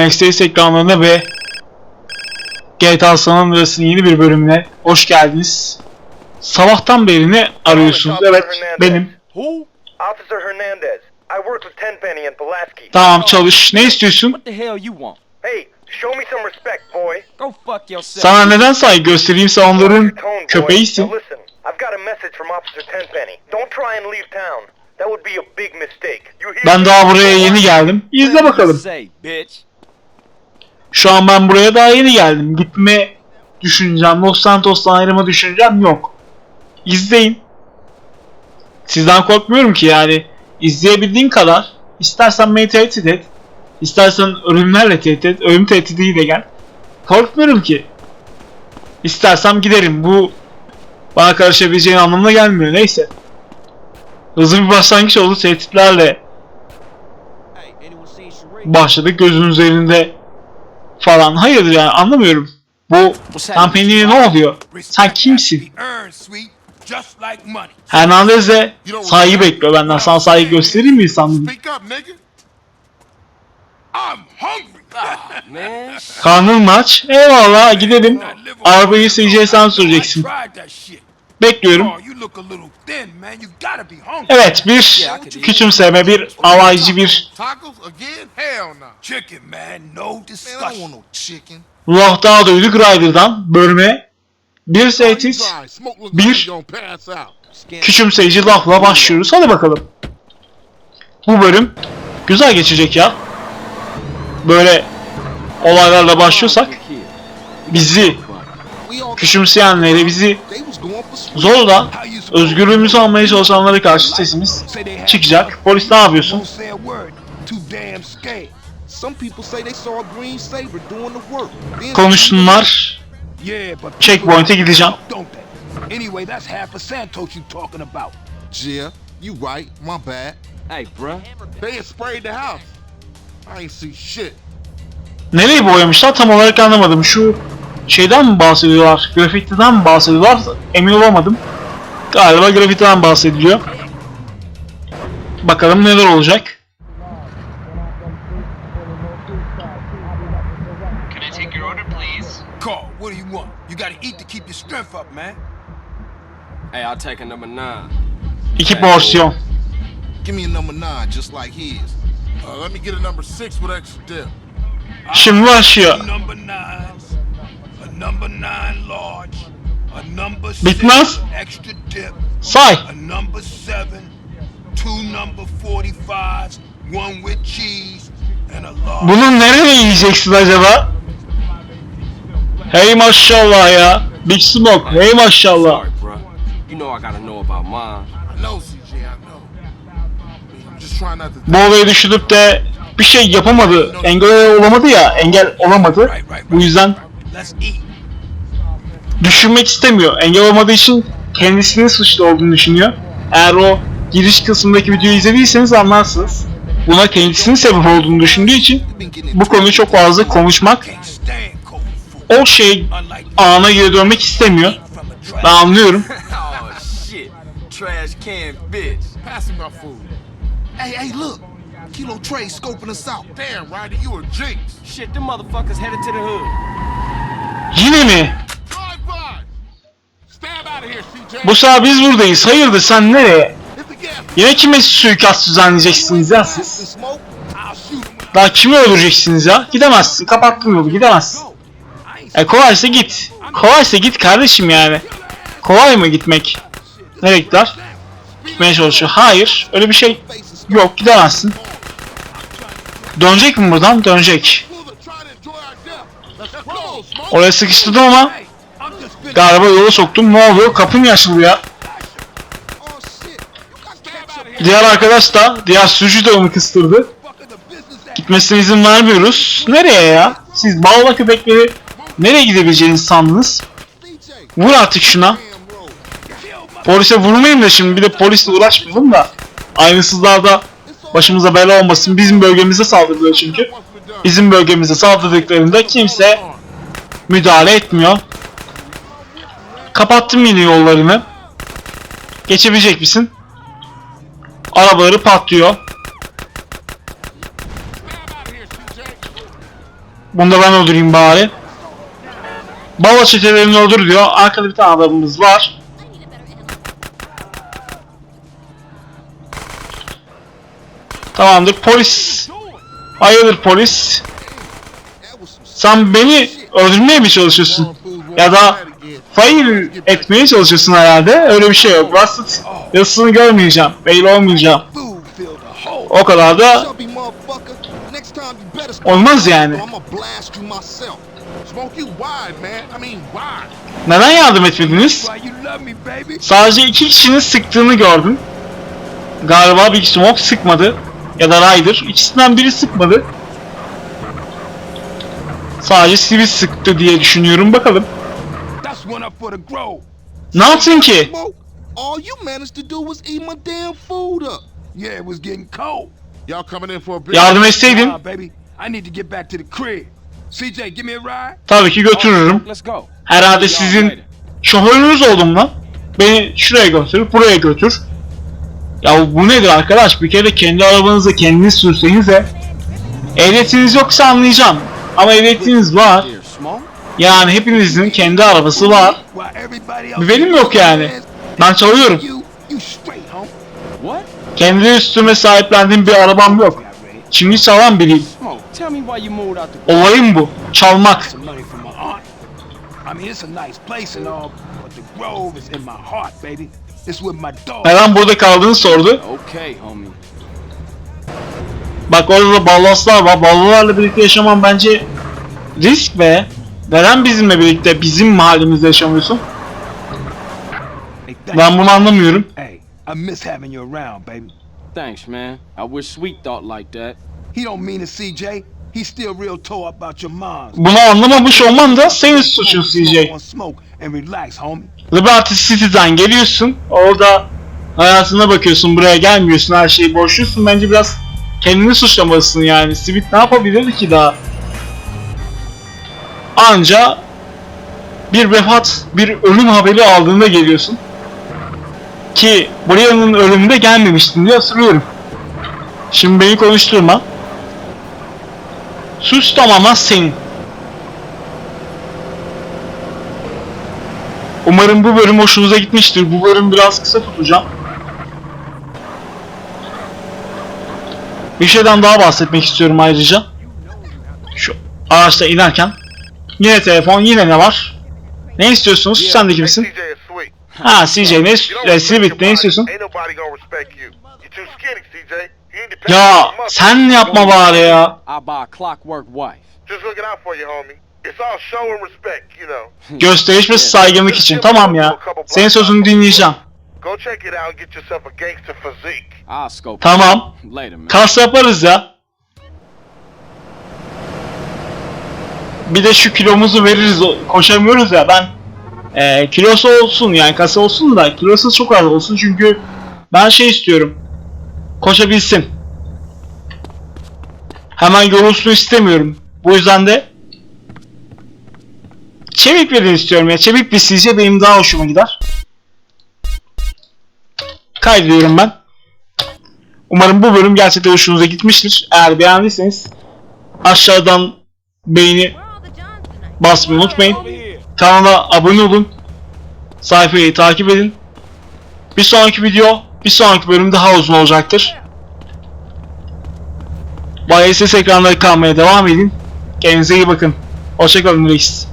San Extras ekranlarına ve GTA San Andreas'ın yeni bir bölümüne hoş geldiniz. Sabahtan beri ne arıyorsunuz? Evet, benim. Who? Officer Hernandez. I work with Tenpenny and Pulaski. Tamam çalış. Ne istiyorsun? What the hell you want? Hey, show me some respect, boy. Go fuck yourself. Sana neden saygı göstereyim sen onların köpeğisin. Ben daha buraya yeni geldim. İzle bakalım. Şu an ben buraya daha yeni geldim. Gitme düşüncem, Los Santos'tan ayrılma düşüncem yok. İzleyin. Sizden korkmuyorum ki yani. İzleyebildiğin kadar. İstersen beni tehdit et. İstersen ölümlerle tehdit et. Ölüm tehdidiyle gel. Korkmuyorum ki. İstersem giderim. Bu bana karışabileceğin anlamına gelmiyor. Neyse. Hızlı bir başlangıç oldu. Tehditlerle başladık. Gözün üzerinde falan. Hayırdır yani anlamıyorum. Bu Tampini'ye ne oluyor? Sen kimsin? Hernandez de saygı bekliyor benden. Sana saygı göstereyim mi hungry. Man, Karnın aç. Eyvallah gidelim. Arabayı CJ sen süreceksin. Bekliyorum. Oh. Evet bir küçümseme, bir alaycı, bir ruh daha duyduk Ryder'dan bölme. Bir look Bir- küçümseyici lafla başlıyoruz. Hadi bakalım. Bu bölüm güzel geçecek ya. Böyle olaylarla başlıyorsak bizi küçümseyenleri, bizi sweet. zorla özgürlüğümüzü almaya çalışanlara karşı sesimiz çıkacak. Polis ne yapıyorsun? Konuşsunlar. Checkpoint'e gideceğim. Anyway, that's half of Santos you talking about. Yeah, you right. My bad. hey, bruh. They had sprayed the house. I ain't see shit. Nereyi boyamışlar tam olarak anlamadım. Şu şeyden mi bahsediyorlar? Grafitiden mi bahsediyorlar? Emin olamadım. Galiba grafitiden bahsediliyor. Bakalım neler olacak. Can I take your order, please? Carl, what do you want? You gotta eat to keep your strength up, man. Hey, I'll take a number nine. İki porsiyon. Give me a number nine, just like his. Uh, let me get a number six with extra dip. Şimdi başlıyor. Number number nine large, a number six Bitmez. extra dip, Say. a number seven, two number 45s, one with cheese, and a large. Bunu nereye yiyeceksin acaba? Hey maşallah ya. Big Smoke. Hey maşallah. Sorry, bruh. You know I gotta know about mine. I know, CJ, I know. I'm just trying not to. Bu olayı düşünüp de bir şey yapamadı. Engel olamadı ya. Engel olamadı. Bu yüzden Let's eat. Düşünmek istemiyor. Engel olmadığı için kendisinin suçlu olduğunu düşünüyor. Eğer o giriş kısmındaki videoyu izlediyseniz anlarsınız. Buna kendisinin sebep olduğunu düşündüğü için bu konuyu çok fazla konuşmak, o şey ana geri dönmek istemiyor. Ben anlıyorum. shit. Trash can bitch. Pass me my food. Hey, hey, look. Kilo Trey scoping us out. Damn, Ryder, you a jinx. Shit, them motherfuckers headed to the hood. Yine mi? Bu sefer biz buradayız. Hayırdır sen nereye? Yine kime suikast düzenleyeceksiniz ya siz? Daha kimi öldüreceksiniz ya? Gidemezsin. Kapattın yolu. Gidemezsin. E kolaysa git. Kolaysa git kardeşim yani. Kolay mı gitmek? Nereye gider? Gitmeye çalışıyor. Hayır. Öyle bir şey yok. Gidemezsin. Dönecek mi buradan? Dönecek. Oraya sıkıştırdım ama galiba yola soktum. Ne oluyor? Kapı mı ya? Diğer arkadaş da, diğer sürücü de onu kıstırdı. Gitmesine izin vermiyoruz. Nereye ya? Siz bağla köpekleri nereye gidebileceğinizi sandınız? Vur artık şuna. Polise vurmayayım da şimdi bir de polisle uğraşmayalım da. Aynısızlar da başımıza bela olmasın. Bizim bölgemize saldırıyor çünkü. Bizim bölgemize saldırdıklarında kimse müdahale etmiyor. Kapattım yine yollarını. Geçebilecek misin? Arabaları patlıyor. Bunu da ben öldüreyim bari. Baba çetelerini öldür diyor. Arkada bir tane adamımız var. Tamamdır polis. Hayırdır polis? Sen beni öldürmeye mi çalışıyorsun? Ya da fail etmeye çalışıyorsun herhalde. Öyle bir şey yok. Rusted yazısını görmeyeceğim. Fail olmayacağım. O kadar da Olmaz yani. neden yardım etmediniz? Sadece iki kişinin sıktığını gördüm. Galiba Big Smoke sıkmadı. Ya da Ryder. İkisinden biri sıkmadı. Sadece Sivil sıktı diye düşünüyorum. Bakalım. One up for the grove. Ne yaptın ki? All you managed to do was eat my damn food up. Yeah, it was getting cold. Y'all coming in for a bit? Yardım etseydin baby. I need to get back to the crib. CJ, give me a ride. tabii ki götürürüm. Let's go. Herhalde sizin şoförünüz oldum lan. Beni şuraya götür, buraya götür. Ya bu nedir arkadaş? Bir kere kendi arabanızı kendiniz sürsenize. Ehliyetiniz yoksa anlayacağım. Ama ehliyetiniz var. Yani hepinizin kendi arabası var. Benim yok yani. Ben çalıyorum. Kendi üstüme sahiplendiğim bir arabam yok. Şimdi çalan biriyim. Olayım bu. Çalmak. Neden burada kaldığını sordu. Bak orada da ballaslar var. Ballalarla birlikte yaşamam bence risk be. Neden bizimle birlikte bizim mahallemizde yaşamıyorsun? Ben bunu anlamıyorum. Hey, I miss having you around, baby. Thanks, man. I wish Sweet thought like that. He don't mean it, CJ. He's still real tore up about your moms. Bunu anlamamış olman da senin suçun CJ. Smoke, smoke and relax, homie. Liberty City'den geliyorsun. Orada hayatına bakıyorsun. Buraya gelmiyorsun. Her şeyi boşluyorsun. Bence biraz kendini suçlamalısın yani. Sweet ne yapabilirdi ki daha? Anca bir vefat, bir ölüm haberi aldığında geliyorsun. Ki Brian'ın ölümünde gelmemiştin diye hatırlıyorum. Şimdi beni konuşturma. Suç tamamen senin. Umarım bu bölüm hoşunuza gitmiştir. Bu bölüm biraz kısa tutacağım. Bir şeyden daha bahsetmek istiyorum ayrıca. Şu araçta inerken. Yine telefon, yine ne var? Ne istiyorsunuz? Sen de kimsin? Ha CJ ne your Silbit ne istiyorsun? Ya sen yapma bari ya. I buy a clockwork wife. Just looking out for you, homie. It's all show and respect, you know. Gösteriş ve saygınlık için. Tamam ya. Senin sözünü dinleyeceğim. Go check it out Bir de şu kilomuzu veririz. Koşamıyoruz ya ben e, kilosu olsun yani kası olsun da kilosu çok az olsun çünkü ben şey istiyorum. Koşabilsin. Hemen yorulsun istemiyorum. Bu yüzden de çevik verin istiyorum ya. Çevik bir sizce benim daha hoşuma gider. Kaydediyorum ben. Umarım bu bölüm gerçekten hoşunuza gitmiştir. Eğer beğendiyseniz aşağıdan beğeni basmayı unutmayın. Kanala abone olun. Sayfayı takip edin. Bir sonraki video, bir sonraki bölüm daha uzun olacaktır. Bay SS ekranları kalmaya devam edin. Kendinize iyi bakın. Hoşçakalın reis.